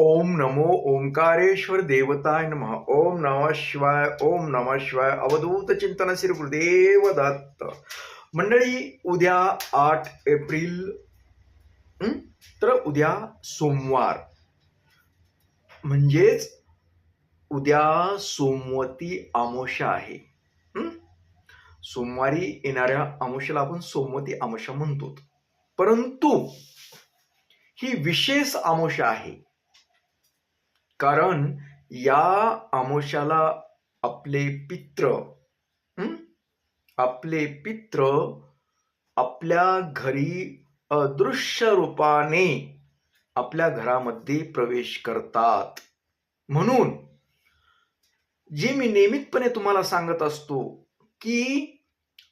ओम नमो ओंकारेश्वर देवताय नमः। ओम नमः शिवाय ओम नमः शिवाय। अवधूत चिंतन श्री गुरुदेव दत्त। मंडळी उद्या आठ एप्रिल तर उद्या सोमवार. म्हणजेच उद्या सोमवती आमोशा आहे. सोमवारी येणाऱ्या आमोशाला आपण सोमवती आमोशा म्हणतो परंतु ही विशेष आमोशा आहे. कारण या आमोशाला आपले पित्र आपले पित्र आपल्या घरी अदृश्य रूपाने आपल्या घरामध्ये प्रवेश करतात. म्हणून जे मी नियमितपणे तुम्हाला सांगत असतो की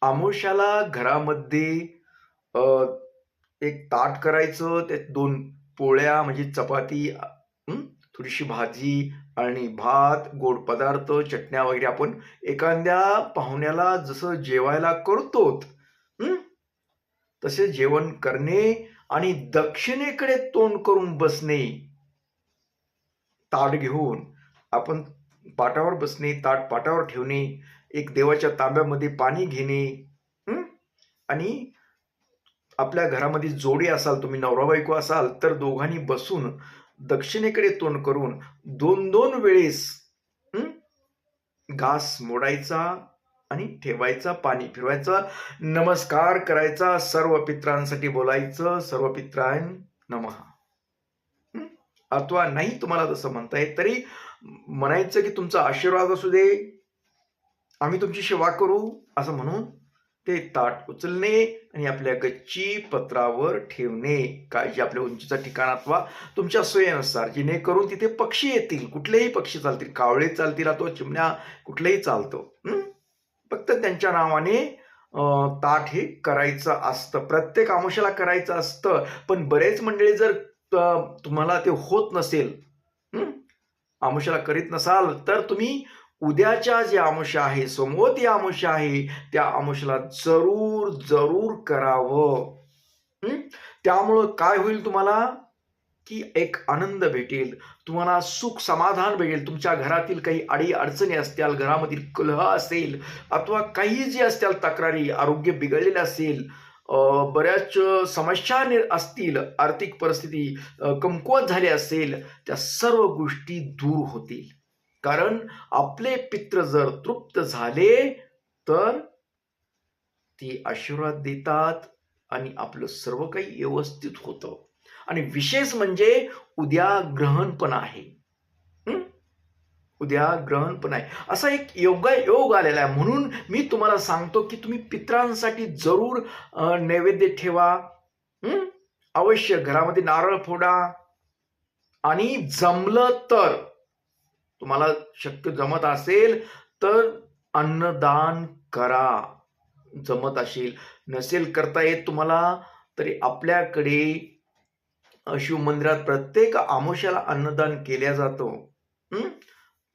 आमोशाला घरामध्ये एक ताट करायचं ते दोन पोळ्या म्हणजे चपाती थोडीशी भाजी आणि भात गोड पदार्थ चटण्या वगैरे आपण एखाद्या पाहुण्याला जसं जेवायला करतो तसे जेवण करणे आणि दक्षिणेकडे तोंड करून बसणे. ताट घेऊन आपण पाटावर बसणे ताट पाटावर ठेवणे एक देवाच्या तांब्यामध्ये पाणी घेणे आणि आपल्या घरामध्ये जोडी असाल तुम्ही नवरा बायको असाल तर दोघांनी बसून दक्षिणेकडे तोंड करून दोन दोन वेळेस घास मोडायचा आणि ठेवायचा पाणी फिरवायचा नमस्कार करायचा सर्व पित्रांसाठी बोलायचं सर्व पित्रायन नमः. अथवा नाही तुम्हाला तसं म्हणता येत तरी म्हणायचं की तुमचा आशीर्वाद असू दे आम्ही तुमची सेवा करू असं म्हणून ते ताट उचलणे आणि आपल्या गच्ची पत्रावर ठेवणे. काय जे आपल्या उंचीचा ठिकाण अथवा तुमच्या सोयीनुसार जेणेकरून तिथे पक्षी येतील. कुठलेही पक्षी चालतील. कावळे चालतील अथवा चिमण्या कुठलेही चालतो. फक्त त्यांच्या नावाने ताट हे करायचं असतं. प्रत्येक आमुष्याला करायचं असतं. पण बरेच मंडळी जर तुम्हाला ते होत नसेल आमुष्याला करीत नसाल तर तुम्ही उद्याच्या जे अंश आहे समोर ती अंश आहे त्या अंशला जरूर जरूर करावं. त्यामुळं काय होईल तुम्हाला? की एक आनंद भेटेल. तुम्हाला सुख समाधान भेटेल. तुमच्या घरातील काही अडी अडचणी असतील घरामधील कलह असेल अथवा काही जे असतील तक्रारी आरोग्य बिघडलेले असेल बऱ्याच समस्या असतील आर्थिक परिस्थिती कमकुवत झाली असेल त्या सर्व गोष्टी दूर होतील. कारण आपले पित्र जर तृप्त झाले तर ते आशीर्वाद देतात आणि आपलं सर्व काही व्यवस्थित होतं. आणि विशेष म्हणजे उद्या ग्रहण पण आहे. उद्या ग्रहण पण आहे. असा एक योगा योग आलेला आहे. म्हणून मी तुम्हाला सांगतो की तुम्ही पित्रांसाठी जरूर नैवेद्य ठेवा. अवश्य घरामध्ये नारळ फोडा. आणि जमलं तर तुम्हाला शक्य जमत असेल तर अन्नदान करा. जमत असेल नसेल करता येत तुम्हाला तरी आपल्याकडे शिव मंदिरात प्रत्येक आमोशाला अन्नदान केल्या जातो.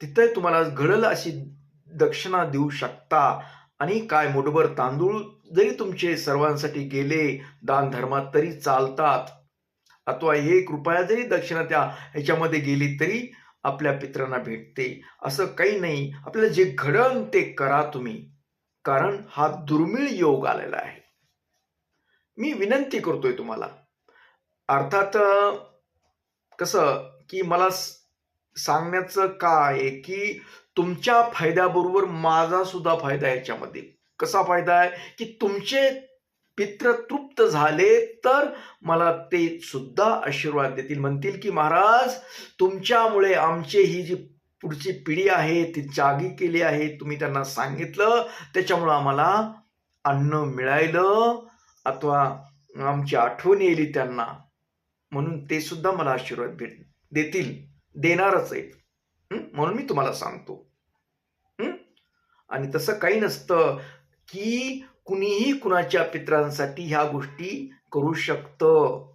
तिथे तुम्हाला घडल अशी दक्षिणा देऊ शकता. आणि काय मोठभर तांदूळ जरी तुमचे सर्वांसाठी गेले दान धर्मात तरी चालतात. अथवा एक रुपया जरी दक्षिणा त्या ह्याच्यामध्ये गेली तरी आपल्या पित्रांना भेटते. असं काही नाही. आपल्याला जे घडण ते करा तुम्ही. कारण हा दुर्मिळ योग आलेला आहे. मी विनंती करतोय तुम्हाला. अर्थात कसं की मला सांगण्याचं काय आहे की तुमच्या फायद्याबरोबर माझा सुद्धा फायदा आहे याच्यामध्ये. कसा फायदा आहे की तुमचे पित्र तृप्त झाले तर मला ते सुद्धा आशीर्वाद देतील. म्हणतील की महाराज तुमच्यामुळे आमची ही जी पुढची पिढी आहे ती जागी केली आहे. तुम्ही त्यांना सांगितलं त्याच्यामुळं आम्हाला अन्न मिळालं अथवा आमची आठवण येईल त्यांना. म्हणून ते सुद्धा मला आशीर्वाद भेट देतील. देणारच आहेत. म्हणून मी तुम्हाला सांगतो. आणि तसं काही नसतं की कुणीही कुणाच्या पित्रांसाठी ह्या गोष्टी करू शकतं.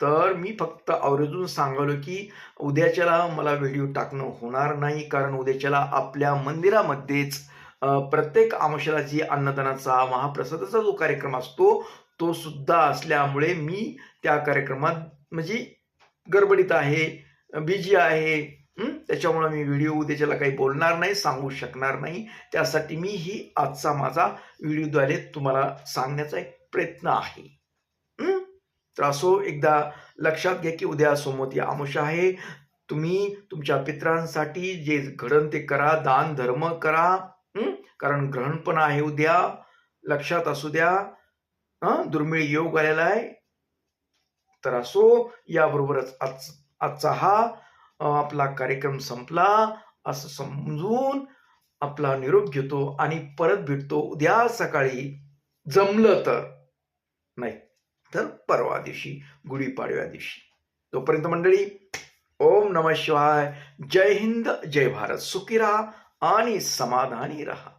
तर मी फक्त आवर्जून सांगालो की उद्याच्याला मला व्हिडिओ टाकणं होणार नाही कारण उद्याच्याला आपल्या मंदिरामध्येच प्रत्येक आमशाला जी अन्नदानाचा महाप्रसादाचा जो कार्यक्रम असतो तो सुद्धा असल्यामुळे मी त्या कार्यक्रमात म्हणजे गडबडीत आहे बिजी आहे त्याच्यामुळे मी व्हिडिओ उद्याच्याला काही बोलणार नाही सांगू शकणार नाही. त्यासाठी मी ही आजचा माझा व्हिडिओद्वारे तुम्हाला सांगण्याचा एक प्रयत्न आहे. तर असो एकदा लक्षात घ्या की उद्या सोमवती आमुष आहे. तुम्ही तुमच्या पित्रांसाठी जे घडण ते करा दान धर्म करा. कारण ग्रहण पण आहे उद्या. लक्षात असू द्या. दुर्मिळ योग आलेला आहे. तर असो याबरोबरच आज आजचा हा आपला कार्यक्रम संपला. असं समजून आपला निरोप घेतो आणि परत भेटतो. उद्या सकाळी जमलं तर. नाही तर परवा दिवशी गुढीपाडव्या दिवशी. तोपर्यंत मंडळी ओम नम शिवाय. जय हिंद जय भारत. सुखी राहा आणि समाधानी राहा.